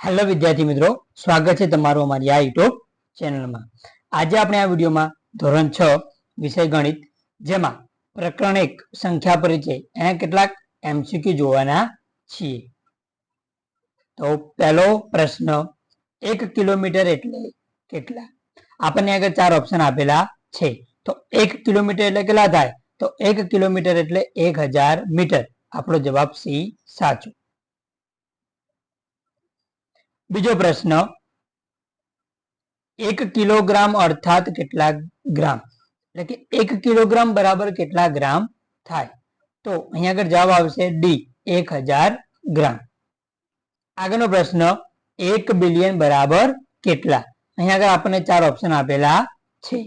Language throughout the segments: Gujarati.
હેલો વિદ્યાર્થી મિત્રો, સ્વાગત છે તમારું અમારી આ યુટ્યુબ ચેનલમાં. આજે આપણે આ વિડીયોમાં ધોરણ છ, વિષય ગણિત, જેમાં પ્રકરણ એક, સંખ્યા પરિચય એના કેટલાક એમસીક્યુ જોવાના છીએ. તો પહેલો પ્રશ્ન, એક કિલોમીટર એટલે કેટલા? આપણને આગળ ચાર ઓપ્શન આપેલા છે. તો એક કિલોમીટર એટલે કેટલા થાય? તો એક કિલોમીટર એટલે એક હજાર મીટર. આપણો જવાબ સી સાચો. બીજો પ્રશ્ન, એક કિલોગ્રામ અર્થાત કેટલા ગ્રામ? એટલે કે એક કિલોગ્રામ બરાબર કેટલા ગ્રામ થાય? તો અહીંયા આગળ જવાબ આવશે ડી એક હજાર ગ્રામ. આગળનો પ્રશ્ન, એક બિલિયન બરાબર કેટલા? અહીંયા આગળ આપણને ચાર ઓપ્શન આપેલા છે.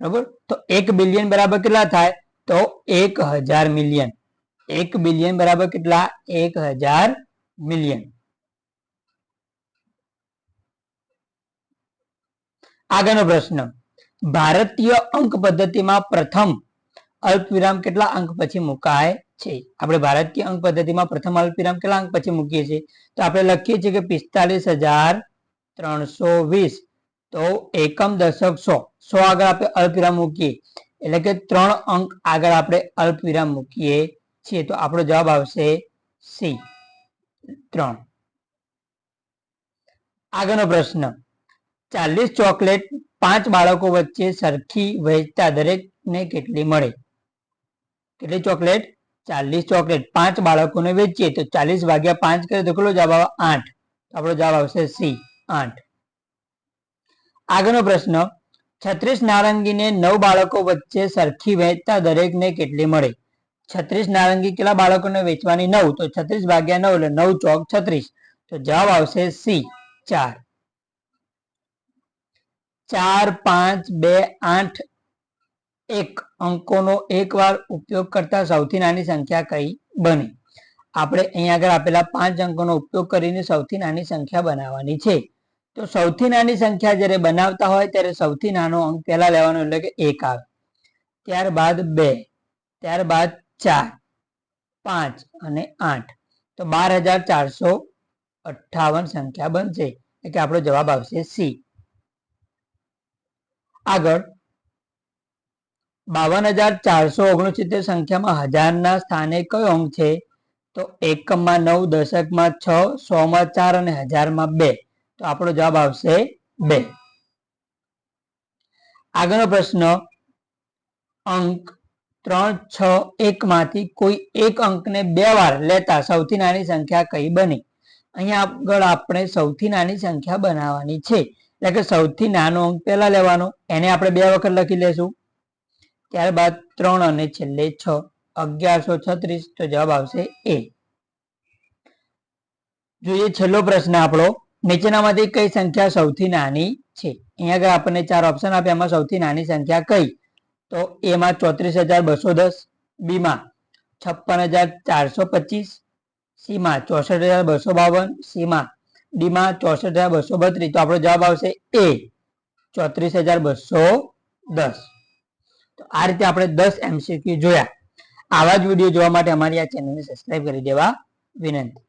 બરાબર? તો એક બિલિયન બરાબર કેટલા થાય? તો એક હજાર મિલિયન એક બિલિયન બરાબર કેટલા? એક હજાર મિલિયન આગળનો પ્રશ્ન. ભારતીય અંક પદ્ધતિમાં પ્રથમ અલ્પવિરામ કેટલા અંક પછી મુકાય છે? આપણે ભારતીય અંક પદ્ધતિમાં પ્રથમ અલ્પવિરામ કેટલા અંક પછી મૂકીએ છીએ? તો આપણે લખીએ છીએ કે પિસ્તાલીસ હજાર ત્રણસો વીસ. તો એકમ દશક સો. સો આગળ આપણે અલ્પવિરામ મૂકીએ. એટલે કે ત્રણ અંક આગળ આપણે અલ્પવિરામ મૂકીએ છીએ. તો આપણો જવાબ આવશે સી. ત્રણ. આગળનો પ્રશ્ન. ચાલીસ ચોકલેટ પાંચ બાળકો વચ્ચે સરખી વહેંચતા દરેકને કેટલી મળે? કેટલી ચોકલેટ? ચાલીસ ચોકલેટ પાંચ બાળકોને વેચીએ તો ચાલીસ ભાગ્યા પાંચ કરે તો કેટલો જવાબ આવે? આઠ. આપણો જવાબ આવશે સી, આઠ. આગળનો પ્રશ્ન, છત્રીસ નારંગીને નવ બાળકો વચ્ચે સરખી વહેંચતા દરેકને કેટલી મળે? છત્રીસ નારંગી કેટલા બાળકોને વેચવાની? નવ. તો છત્રીસ ભાગ્યા નવ એટલે નવ ચોક છત્રીસ. તો જવાબ આવશે સી, ચાર. ચાર, પાંચ, બે, આઠ એક અંકોનો એકવાર ઉપયોગ કરતા સૌથી નાની સંખ્યા કઈ બની? આપણે અહીંયા આગળ આપેલા પાંચ અંકોનો ઉપયોગ કરીને સૌથી નાની સંખ્યા બનાવવાની છે. તો સૌથી નાની સંખ્યા જ્યારે બનાવતા હોય ત્યારે સૌથી નાનો અંક પહેલા લેવાનો એટલે કે એક આવે. ત્યારબાદ બે, ત્યારબાદ ચાર, પાંચ અને આઠ. તો બાર હજાર ચારસો અઠ્ઠાવન સંખ્યા બનશે. એટલે આપણો જવાબ આવશે સી. આગળ બાવન હજાર ચારસો ઓગણસિત્તેર સંખ્યામાં હજારના સ્થાને કયો અંક છે? તો એકમાં નવ, દશકમાં છ સો માં ચાર અને હજારમાં બે. તો આપણો જવાબ આવશે બે. આગળનો પ્રશ્ન, અંક ત્રણ, છ એક માંથી કોઈ એક અંકને બે વાર લેતા સૌથી નાની સંખ્યા કઈ બની? અહીંયા આગળ આપણે સૌથી નાની સંખ્યા બનાવવાની છે. એટલે કે સૌથી નાનો અંક પહેલા લેવાનો, એને આપણે બે વખત લખી લેશું. ત્યારબાદ ત્રણ અને છેલ્લે છ, અગિયારસો છત્રીસ, તો જવાબ આવશે એ. જોઈએ છેલ્લો પ્રશ્ન આપણો, નીચેનામાંથી કઈ સંખ્યા સૌથી નાની છે? અહીંયા આગળ આપણને ચાર ઓપ્શન આપ્યા, એમાં સૌથી નાની સંખ્યા કઈ? તો એમાં ચોત્રીસ હજાર બસો દસ, બીમાં છપ્પન હજાર ચારસો પચીસ, સીમાં ચોસઠ હજાર બસો બાવન, સીમાં ડીમાં ચોસઠ હજાર બસો બત્રીસ. તો આપણો જવાબ આવશે એ. ચોત્રીસ હજાર બસો દસ. તો આ રીતે આપણે દસ એમસીક્યુ જોયા. આવા જ વીડિયો જોવા માટે અમારી આ ચેનલને સબસ્ક્રાઇબ કરી દેવા વિનંતી.